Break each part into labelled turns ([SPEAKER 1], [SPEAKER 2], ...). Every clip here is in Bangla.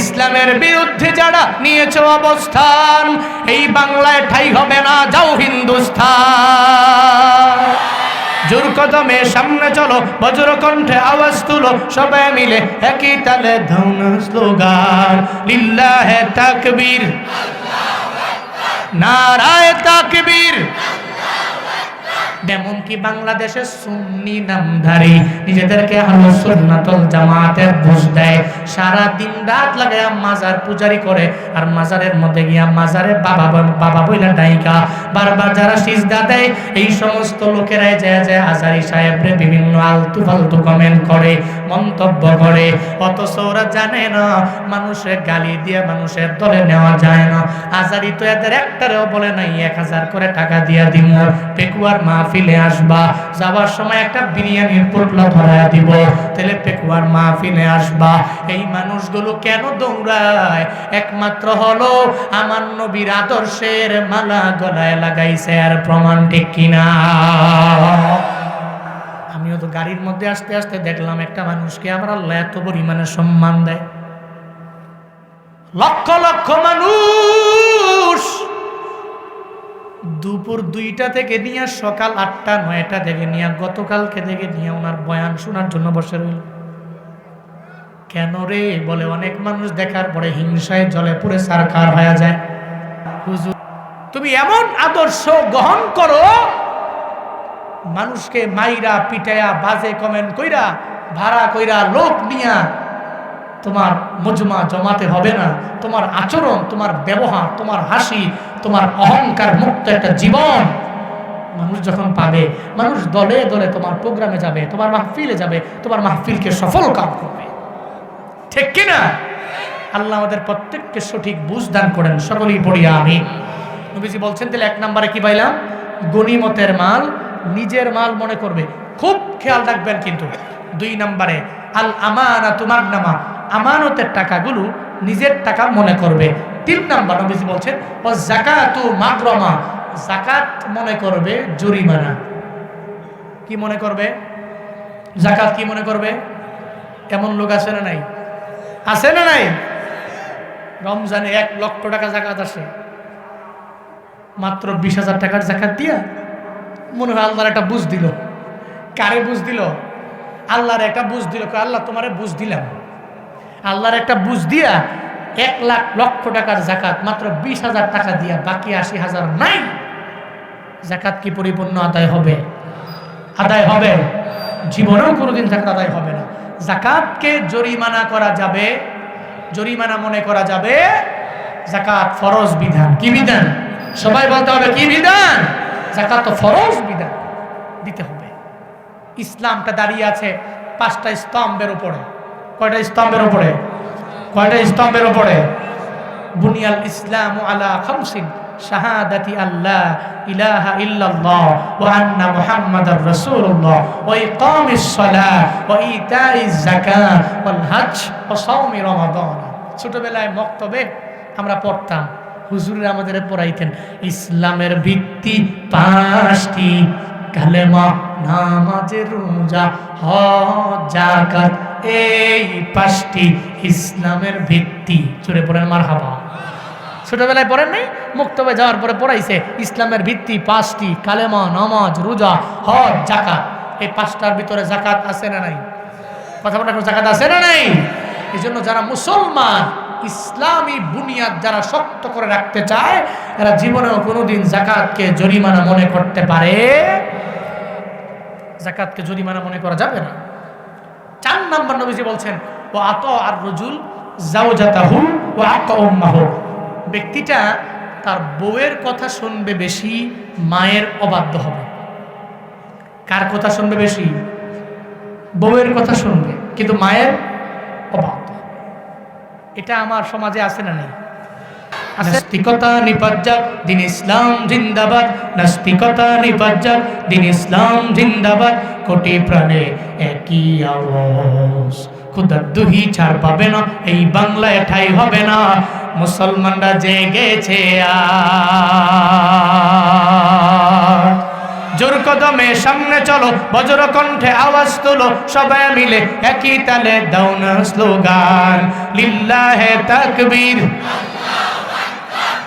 [SPEAKER 1] ইসলামের বিরুদ্ধে যারা নিয়েছ অবস্থান, এই বাংলায় ঠাই হবে না, যাও হিন্দুস্থান। জোর সামনে চলো, বজ্র কণ্ঠে আওয়াজ তুলো, সবাই মিলে একই তালে ধন স্লোগান, লিল্লাহে তাকবীর। নারায় তাকবীর। এমনকি বাংলাদেশের সুন্নি নামধারী নিজেদেরকে আলো সুন্নাতল জামাতের বুঝ দেয়। সারা দিন রাত লাগায় মাজার পূজারি করে আর মাজারের মধ্যে গিয়া মাজারে বাবা বাবা বইলা ডাইকা। বারবার যারা সিজদা দেয়, এই সমস্ত লোকেরাই যায় যায় আজারি সাহেবরে বিভিন্ন আলতু ফালতু কমেন্ট করে, মন্তব্য করে। অথচ ওরা জানে না, মানুষের গালি দিয়ে মানুষের দলে নেওয়া যায় না। আজারি তো এদের একটারেও বলে নাই, এক হাজার করে টাকা দিয়া দিব পেকুয়ার মাহফিলে আসবা। যাবার সময় একটা বিরিয়ানির পোটলা ধরায় দিব। তাহলে পেকুয়ার মাহফিলে আসবা। এই মানুষগুলো কেন দৌড়ায়? একমাত্র হলো আমার নবীর আদর্শের মালা গলায় লাগাইছে। আর প্রমাণ ঠিক কিনা? আমিও তো গাড়ির মধ্যে আসতে আসতে দেখলাম একটা মানুষকে আমার আল্লাহ এত পরিমাণে সম্মান দেয়। লক্ষ লক্ষ মানুষ দুপুর দুইটা থেকে নিয়ে সকাল আটটা, নয়টা থেকে নিয়ে গতকালকে থেকে নিয়ে ওনার বয়ান শোনার জন্য বসে রইল। কেন রে? বলে অনেক মানুষ দেখার পরে হিংসায় জলে পুরে সারকার হয়ে যায়। তুমি এমন আদর্শ গ্রহণ করো, মানুষকে মাইরা পিটায়া বাজে কমেন্ট কইরা, ভাড়া কইরা লোক নিয়া তোমার মজমা জমাতে হবে না। তোমার আচরণ, তোমার ব্যবহার, তোমার হাসি, তোমার অহংকার মুক্ত একটা জীবন মানুষ যখন পাবে, মানুষ দলে দলে তোমার প্রোগ্রামে যাবে, তোমার মাহফিলে যাবে, তোমার মাহফিলকে সফল কাম করবে। ঠিক কিনা? আল্লাহ আমাদের প্রত্যেককে সঠিক বুঝ দান করেন, সকলেই পড়িয়া আমি নবীজি বলছেন, তাহলে এক নম্বরে কি পাইলাম? গনিমতের মাল, নিজের মাল মনে করবে। খুব খেয়াল রাখবেন কিন্তু। দুই নম্বরে আল আমানা তোমার নামা আমানতের টাকাগুলো নিজের টাকা মনে করবে। তিন নাম্বার নবীজি বলছেন ও জাকাতু মাগরমা জাকাত মনে করবে জরিমানা। কি মনে করবে? জাকাত কি মনে করবে? এমন লোক আছে না নাই? আছে না নাই? রমজানে এক লক্ষ টাকা জাকাত আসে। মাত্র বিশ হাজার টাকার জাকাত দিয়া মনে হয় আল্লাহর একটা বুঝ দিল। কারে বুঝ দিল? আল্লাহর একটা বুঝ দিল। আল্লাহ তোমারে বুঝ দিলাম। আল্লাহর একটা বুঝ দিয়া এক লাখ লক্ষ টাকার জাকাত, মাত্র বিশ হাজার টাকা দিয়া বাকি আশি হাজার নাই। জাকাত কি পরিপূর্ণ আদায় হবে? আদায় হবে। জীবনেও কোনোদিন জাকাত আদায় হবে না। জাকাতকে জরিমানা করা যাবে, জরিমানা মনে করা যাবে, জাকাত ফরজ বিধান। কি বিধান? সবাই বলতে হবে, কি বিধান? জাকাত তো ফরজ বিধান। দিতে হবে। ইসলামটা দাঁড়িয়ে আছে পাঁচটা স্তম্ভের উপরে। কয়টা স্তম্ভের উপরে? কয়টা স্তম্ভের উপরে? বুনিয়াল ইসলাম আলা খামসিন, শাহাদাতি আল্লাহ ইলাহা ইল্লাল্লাহ ওয়া আন্না মুহাম্মাদার রাসূলুল্লাহ ওয়া ইকামিস সালাহ ওয়া ইতাইজ যাকাত ওয়াল হজ ওয়া সাওমি রমাদান। ছোটবেলায় মক্তবে আমরা পড়তাম, হুজুরের আমাদের পড়াইতেন, ইসলামের ভিত্তি পাঁচটি কালেমা, নামাজের রোজা, হজ জাকাত এই পাঁচটি ইসলামের ভিত্তি। চুরে পড়েন মার হাবা ছোটবেলায় পড়েন নাই? মুক্তবে যাওয়ার পরে পড়াইছে, ইসলামের ভিত্তি পাঁচটি, কালেমা, নামাজ, রোজা, হজ জাকাত এই পাঁচটার ভিতরে জাকাত আছে না নাই? কথা বলা জাকাত আছে না নাই? এই জন্য যারা মুসলমান, ইসলামী বুনিয়াদ যারা শক্ত করে রাখতে চায়, এরা জীবনেও কোনোদিন জাকাতকে জরিমানা মনে করতে পারে জাকাতকে জরিমানা মনে করা যাবে না। চার নাম্বার নবীজি বলছেন ও আত আর রজুল জাউজাতাহু ও আত ব্যক্তিটা তার বউয়ের কথা শুনবে বেশি, মায়ের অবাধ্য হবে। কার কথা শুনবে বেশি? বউয়ের কথা শুনবে, কিন্তু মায়ের অবাধ্য। এটা আমার সমাজে আছে না নেই? নাস্তিকতা নিপাজ্জাক দিন ইসলাম জিন্দাবাদ। নাস্তিকতা নিপাজ্জাক দিন ইসলাম জিন্দাবাদ। কোটি প্রাণে একই আওয়াজ। খুদার দুহি ছাড় পাবে না, এই বাংলায় ঠাই হবে না। মুসলমানরা জেগেছে আর। জোর কদমে সামনে চলো, বজ্র কণ্ঠে আওয়াজ তোলো, সবাই মিলে একই তালে দাও না স্লোগান। লিল্লাহে তাকবীর।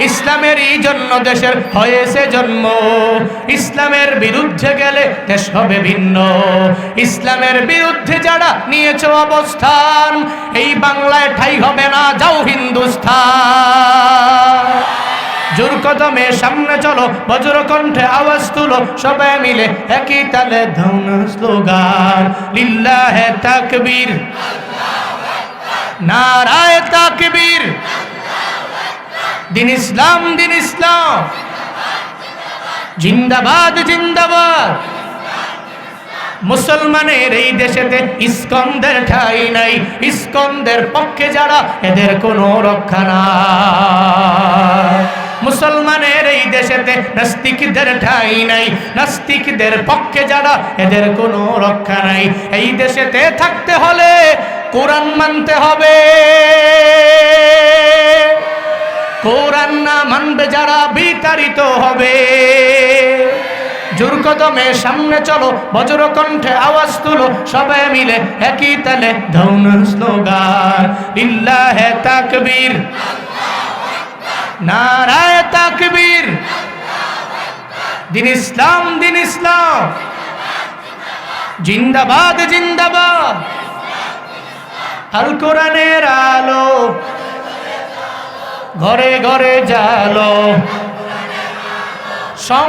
[SPEAKER 1] ইসলামেরই জন্য দেশের হয়েছে জন্ম। ইসলামের বিরুদ্ধে গেলে দেশ হবে ভিন্ন। ইসলামের বিরুদ্ধে যারা নিয়েছে অবস্থান, এই বাংলায় ঠাই হবে না, যাও হিন্দুস্থান। জোর সামনে চলো, বজ্র কণ্ঠে আওয়াজ তুলো, সবাই মিলে একই তালে ধন স্লোগান। লিল্লাহে তাকবীর। নারায় তাকবীর। দিন ইসলাম দিন ইসলাম। জিন্দাবাদ জিন্দাবাদ। মুসলমানের এই দেশেতে ইস্কন্দের ঠাই নাই। ইস্কন্দের পক্ষে যারা, এদের কোনো রক্ষা নাই। মুসলমানের এই দেশেতে নাস্তিকদের ঠাই নাই। নাস্তিকদের পক্ষে যারা, এদের কোনো রক্ষা নাই। এই দেশেতে থাকতে হলে কোরআন মানতে হবে। কোরআন না মানবে যারা বিতাড়িত হবে। জোর সামনে চলো, বজ্র কণ্ঠে আওয়াজ তুলো, সবাই মিলে একই তালে ধৌন স্লোগান, ইল্লাহে তাকবীর। নারায় তাকবীর। দিন ইসলাম দিন ইসলাম। জিন্দাবাদ জিন্দাবাদ। আল কোরআনের আলো। ঘরে ঘরে জালো সং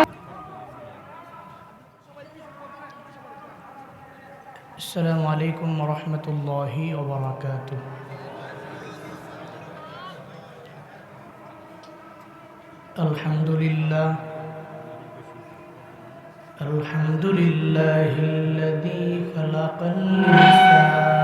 [SPEAKER 1] السلام عليكم ورحمة الله وبركاته الحمد لله الحمد لله الذي خلق الإنسان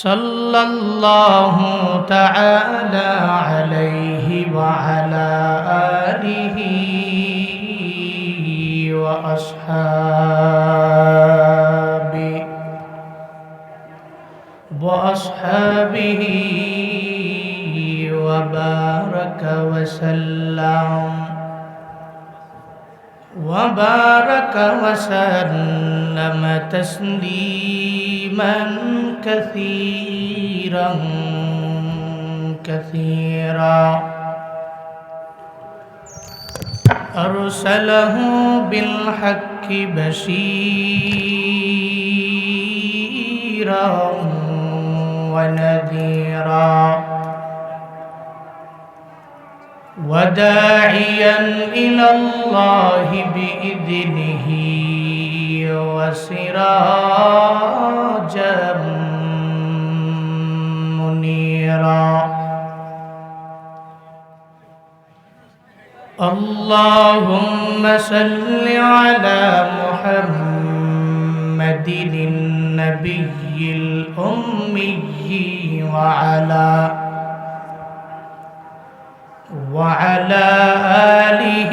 [SPEAKER 1] صلى الله تعالى عليه وعلى آله وأصحابه وأصحابه وبارك وسلم وبارك وسلم تسليما كثيرا كثيرا. أرسله بالحق بشيرا ونذيرا. وداعيا إلى الله بإذنه. وسراجا منيرا اللهم صل على محمد النبي الأمي وعلى وعلى آله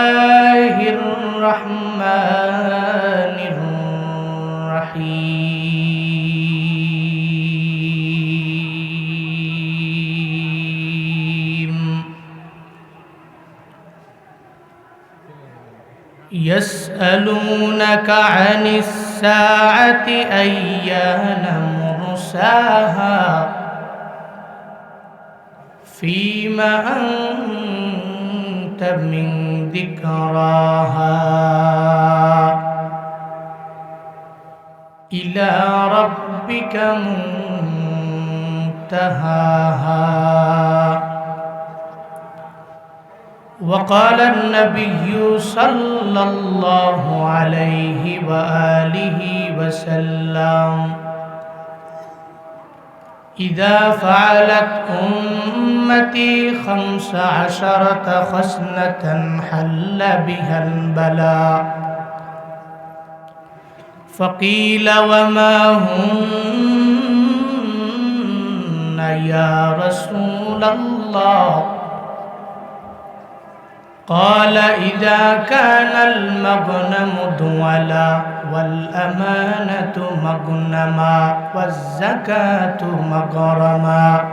[SPEAKER 1] يسألونك عن الساعة أيان مرساها فيما أنت من ذكراها إلى ربك منتهاها وقال النبي صلى الله عليه وآله وسلم إذا فعلت أمتي خمس عشرة خصلة حل بها البلاء فقيل وما هن يا رسول الله؟ قال إذا كان المغنم دولا والأمانة مغنما والزكاة مغرما.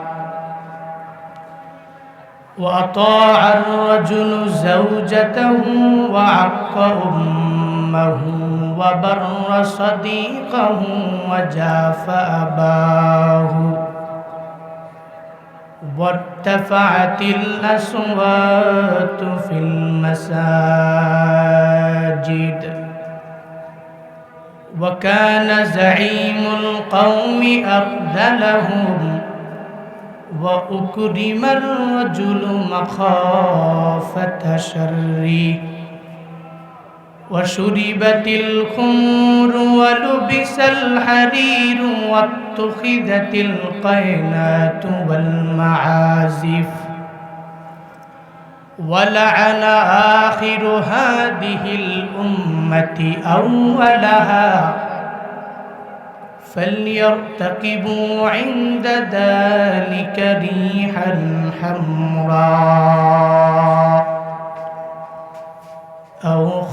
[SPEAKER 1] وأطاع الرجل زوجته وعق أمه وبر صديقه وجاف أباه. وارتفعت الأصوات في المساجد. وكان زعيم القوم أرذلهم وأكرم الرجل مخافة شره. وشربت الخمر ولبس الحرير واتخذت القينات والمعازف. ولعن آخر هذه الأمة أولها. فليرتقبوا عند ذلك ريحا حمراء.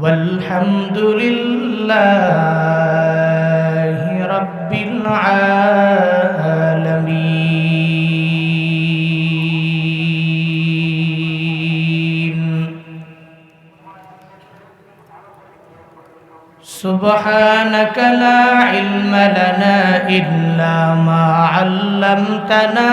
[SPEAKER 1] والحمد لله رب العالمين. سبحانك لا علم لنا إلا ما علمتنا.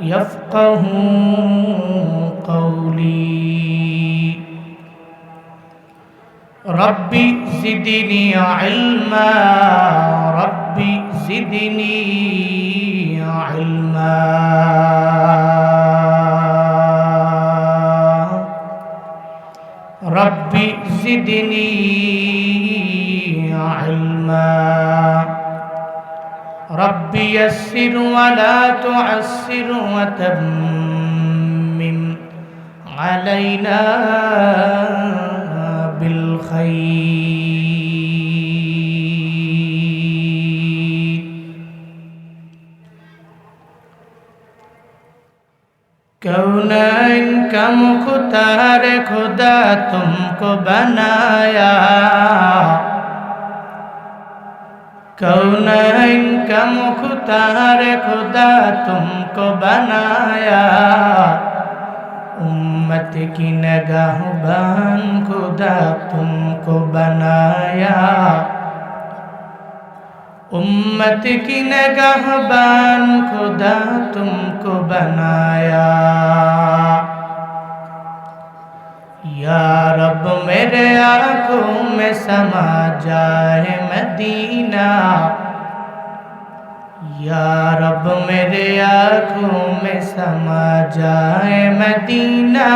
[SPEAKER 1] يفقهوا قولي. ربي زدني علما ربي زدني علما. ربي زدني رب يسر ولا تعسر وتمم علينا بالخير. كونا ان مختار خدا تم کو بنایا कौनैन का मुख्तार खुदा तुमको बनाया उम्मत की नगाहबान खुदा तुमको बनाया उम्मत की नगाहबान खुदा तुमको बनाया या रब, मेरे आँखों में समा जाए मदीना। या रब, मेरे आँखों में समा जाए मदीना।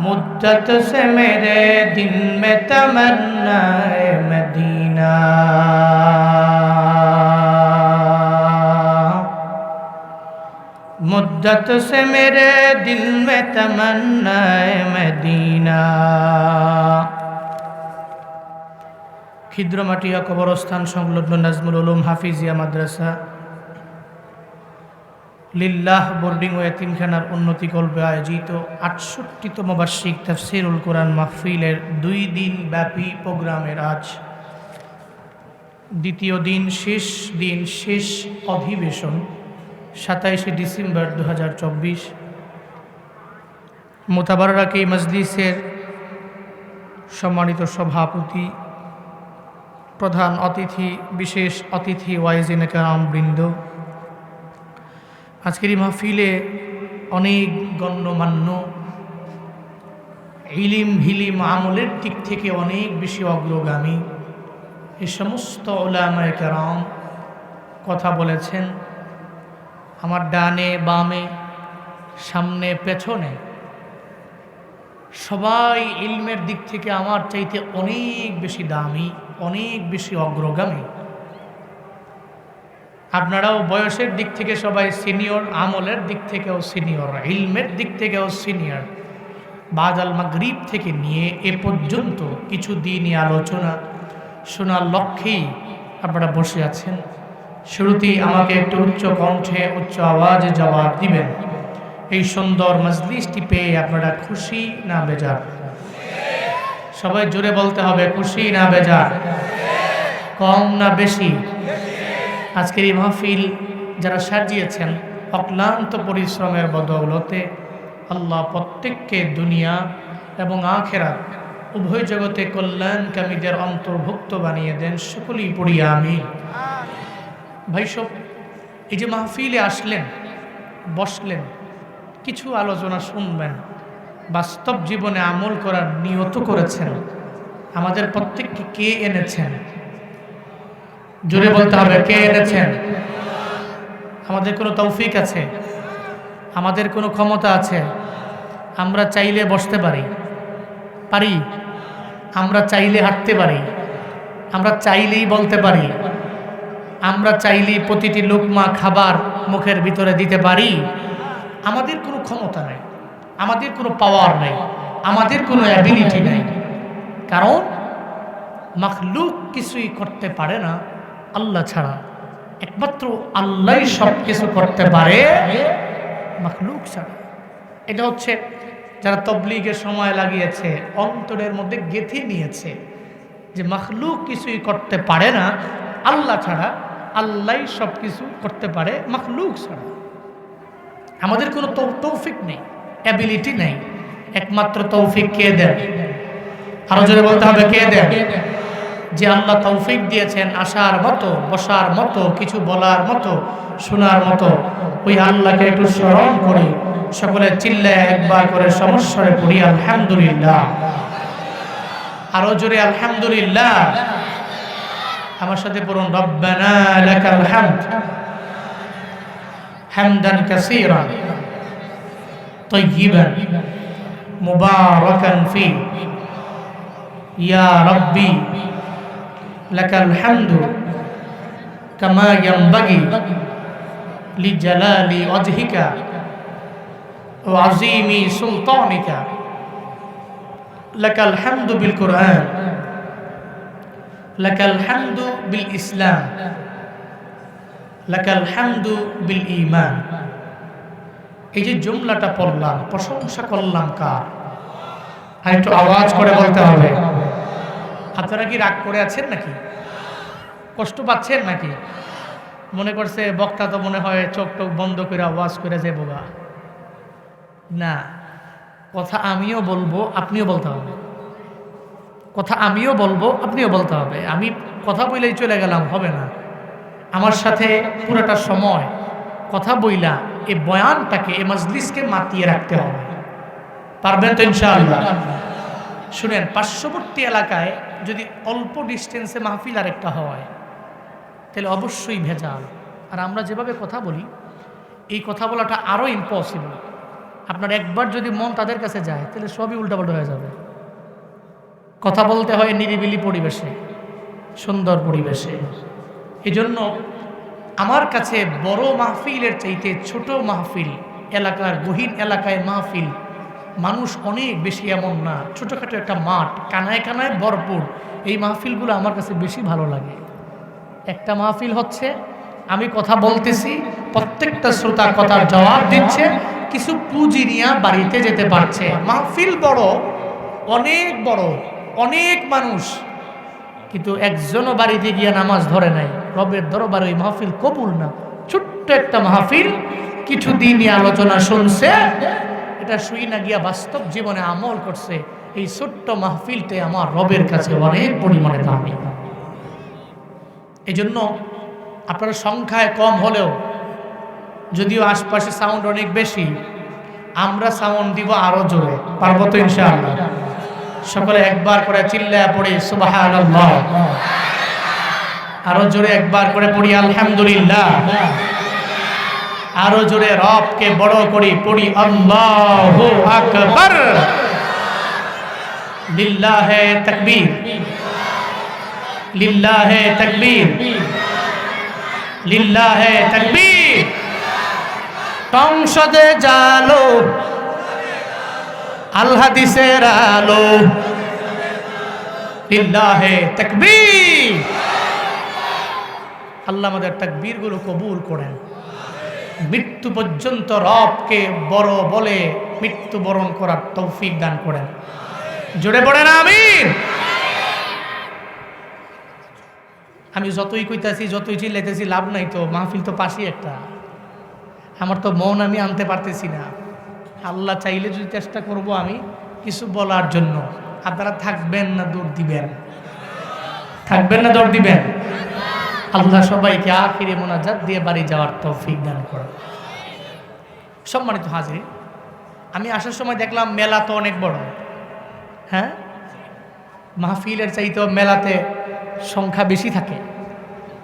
[SPEAKER 1] मुद्दत से मेरे दिल में तमन्ना है मदीना। मुद्दत से मेरे दिल में तमन्ना है मदीना খিদ্রমাটিয়া কবরস্থান সংলগ্ন নাজমুল উলুম হাফিজিয়া মাদ্রাসা লিল্লাহ বোর্ডিং ও এতিমখানার উন্নতি কল্পে আয়োজিত আটষট্টিতম বার্ষিক তফসিরুল কোরআন মাহফিলের দুই দিন ব্যাপী প্রোগ্রামের আজ দ্বিতীয় দিন শেষ দিন শেষ অধিবেশন সাতাইশে ডিসেম্বর দু হাজার চব্বিশ। মোতাবারাকে মজলিসের সম্মানিত সভাপতি, প্রধান অতিথি, বিশেষ অতিথি ওয়াইজিন কারাম বৃন্দ। আজকের এই মাহফিলে অনেক গণ্যমান্য ইলিম হিলিম আমলের দিক থেকে অনেক বেশি অগ্রগামী এই সমস্ত ওলামায় কথা বলেছেন। আমার ডানে, বামে, সামনে, পেছনে, সবাই ইলমের দিক থেকে আমার চাইতে অনেক বেশি দামি, অনেক বেশি অগ্রগামী। আপনারাও বয়সের দিক থেকে সবাই সিনিয়র, আমলের দিক থেকেও সিনিয়র, ইলমের দিক থেকেও সিনিয়র। বাদাল মাগরিব থেকে নিয়ে এ পর্যন্ত কিছু দিনই আলোচনা শোনার লক্ষ্যেই আপনারা বসে আছেন। শুরুতেই আমাকে একটু উচ্চ কণ্ঠে, উচ্চ আওয়াজে জবাব দিবেন। এই সুন্দর মজলিসটি পেয়ে আপনারা খুশি না বেজার? সবাই জোরে বলতে হবে, খুশি না বেজার? কম না বেশি? আজকের এই মাহফিল যারা সাজিয়েছেন, অক্লান্ত পরিশ্রমের বদৌলতে আল্লাহ প্রত্যেককে দুনিয়া এবং আখেরাত, উভয় জগতে কল্যাণকামীদের অন্তর্ভুক্ত বানিয়ে দেন, সকলেই পড়িয়া আমি ভাই সব এই যে মাহফিলে আসলেন, বসলেন, কিছু আলোচনা শুনবেন, বাস্তব জীবনে আমল করার নিয়ত করেছেন, আমাদের প্রত্যেককে কে এনেছেন? জোরে বলতে হবে, কে এনেছেন? আমাদের কোনো তৌফিক আছে? আমাদের কোনো ক্ষমতা আছে? আমরা চাইলে বসতে পারি। পারি? আমরা চাইলে হাঁটতে পারি। আমরা চাইলেই বলতে পারি। আমরা চাইলে প্রতিটি লোকমা খাবার মুখের ভিতরে দিতে পারি। আমাদের কোনো ক্ষমতা নেই, আমাদের কোনো পাওয়ার নেই, আমাদের কোনো অ্যাবিলিটি নেই। কারণ মাখলুক কিছুই করতে পারে না, আল্লাহ ছাড়া। একমাত্র আল্লাহ সব কিছু করতে পারে, মাখলুক ছাড়া। এটা হচ্ছে যারা তবলিগের সময় লাগিয়েছে, অন্তরের মধ্যে গেঁথে নিয়েছে যে মাখলুক কিছুই করতে পারে না, আল্লাহ ছাড়া আল্লাহ সব কিছু করতে পারে, মাখলুক ছাড়া। আমাদের কোনো তৌফিক নেই অ্যাবিলিটি নেই। একমাত্র তৌফিক কে দেন? আরও জোরে বলতে হবে, কে দেন? যে আল্লাহ তৌফিক দিয়েছেন আসার মতো, বসার মতো, কিছু বলার মতো, শোনার মতো, ওই আল্লাহকে একটু স্মরণ করি। সকলে চিল্লায় একবার করে সমস্যারে পড়ি, আলহামদুলিল্লাহ। আরও জোরে আলহামদুলিল্লাহ। আমার সাথে পড়ুন রব্বানা লাকাল হামদ হামদান কাসীরান طيبا مباركا فيه ইয়া রব্বি লাকাল হামদু কামা ইয়ানবাগি লিজালালি ওয়াজহিকা ওয়া আযীমি সুলতানিকা লাকাল হামদু বিল কুরআন লাকাল হামদু বিল ইসলাম। লাকাল হামদু বিল ঈমান। এই যে জুমলাটা পড়লাম, প্রশংসা করলাম কার? আর একটু আওয়াজ করে বলতে হবে। আপনারা কি রাগ করে আছেন নাকি? কষ্ট পাচ্ছেন নাকি? মনে করছে বক্তা তো মনে হয় চোখ টোক বন্ধ করে আওয়াজ করে যে বোগা না, কথা আমিও বলব, আপনিও বলতে হবে। কথা আমিও বলব, আপনিও বলতে হবে। আমি কথা বলেই চলে গেলাম, হবে না। আমার সাথে পুরোটা সময় কথা বইলা এই বয়ানটাকে, এ মজলিসকে মাতিয়ে রাখতে হবে। পারবেন তো ইনশাআল্লাহ? শুনেন, পার্শ্ববর্তী এলাকায় যদি অল্প ডিস্টেন্সে মাহফিল আর একটা হয়, তাহলে অবশ্যই ভেজাল। আর আমরা যেভাবে কথা বলি, এই কথা বলাটা আরও ইম্পসিবল আপনার একবার যদি মন তাদের কাছে যায়, তাহলে সবই উল্টাপাল্টা হয়ে যাবে। কথা বলতে হয় নিরিবিলি পরিবেশে, সুন্দর পরিবেশে। এজন্য আমার কাছে বড় মাহফিলের চাইতে ছোট মাহফিল, এলাকার গহীন এলাকায় মাহফিল, মানুষ অনেক বেশি এমন না। ছোটোখাটো একটা মাঠ, কানায় কানায় ভরপুর। এই মাহফিলগুলো আমার কাছে বেশি ভালো লাগে। একটা মাহফিল হচ্ছে, আমি কথা বলতেছি, প্রত্যেকটা শ্রোতা কথার জবাব দিচ্ছে, কিছু পুঁজি নিয়ে বাড়িতে যেতে পারছে। মাহফিল বড়, অনেক বড়। অনেক মানুষ, কিন্তু একজনও বাড়িতে গিয়ে নামাজ ধরে নাই। রবের দরবারে ওই মাহফিল কবুল না। ছোট্ট একটা মাহফিল, কিছু দিনই আলোচনা শুনছে, এটা শুই না গিয়া বাস্তব জীবনে আমল করছে। এই ছোট্ট মাহফিলতে আমার রবের কাছে অনেক পরিমাণে দামি। এই জন্য আপনার সংখ্যায় কম হলেও, যদিও আশপাশে সাউন্ড অনেক বেশি, আমরা সাউন্ড দিব আরও জোরে। পারব তো ইনশাআল্লাহ? সকলে একবার করে চিল্লায় পড়ি, সুবহানাল্লাহ। আরও জোরে একবার করে পড়ি, আলহামদুলিল্লাহ। আরও জোরে রবকে বড় করি, পড়ি, আল্লাহু আকবার। লিল্লাহে তাকবীর। লিল্লাহে তাকবীর। লিল্লাহে তাকবীর। সংসদে জালো আল হাদিসের আলো। লিল্লাহে তাকবীর। আল্লাহ আমাদের তাকবীরগুলো কবুল করেন। মৃত্যু পর্যন্ত রবকে বড় বলে মৃত্যুবরণ করার তৌফিক দান করেন। জোরে পড়েন আমিন। আমি যতই কইতাছি, যতই চিল্লাইতেছি, লাভ নাই তো, মাহফিল তো পাশেই একটা। আমার তো মন আমি আনতে পারতেছি না। আল্লাহ চাইলে যদি চেষ্টা করব আমি কিছু বলার জন্য। আপনারা থাকবেন না দৌড় দিবেন? থাকবেন না দৌড় দিবেন? আল্লাহ সবাইকে আখিরে মোনাজাত দিয়ে বাড়ি যাওয়ার তৌফিক দান করেন। সম্মানিত হাজির, আমি আসার সময় দেখলাম মেলা তো অনেক বড়। হ্যাঁ? মাহফিলের চাইতেও মেলাতে সংখ্যা বেশি থাকে।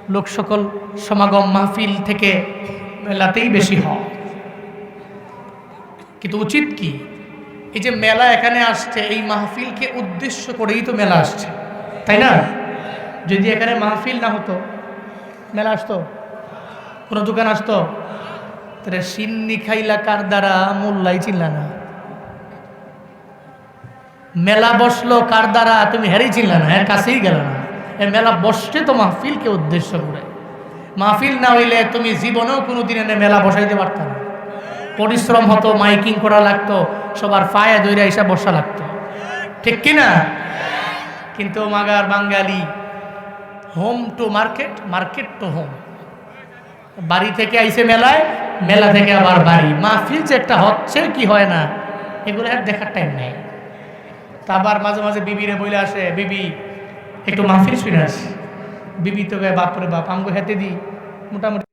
[SPEAKER 1] লোক সকল সমাগম মাহফিল থেকে মেলাতেই বেশি হয়। কিন্তু উচিত কি? এই যে মেলা এখানে আসছে, এই মাহফিলকে উদ্দেশ্য করেই তো মেলা আসছে, তাই না? যদি এখানে মাহফিল না হতো, মেলা আসতো? কোনো দোকান আসতো? তাহলে সিন্নি খাইলা কার দ্বারা? মোল্লাই চিনলা না। মেলা বসল কার দ্বারা? তুমি হেরেই চিনলা না এর কাছেই গেল না। এ মেলা বসছে তো মাহফিলকে উদ্দেশ্য করে। মাহফিল না হইলে তুমি জীবনেও কোনো দিন এনে মেলা বসাইতে পারত না। পরিশ্রম হতো, মাইকিং করা লাগতো, সবার ফায়া দৈরা এসে বসা লাগতো। ঠিক কিনা কিন্তু মাগার Bangali home to market market to home বাড়ি থেকে আইসে মেলায়, মেলা থেকে আবার বাড়ি। মাহফিল যে একটা হচ্ছে, কি হয় না? এগুলো আর দেখার টাইম নেই। তা আবার মাঝে মাঝে বিবিরে বলে আসে, বিবি, একটু মাহফিল শুনে আসি। বিবি তো বাপরে বাপ, আমগো হেতে দিই মোটামুটি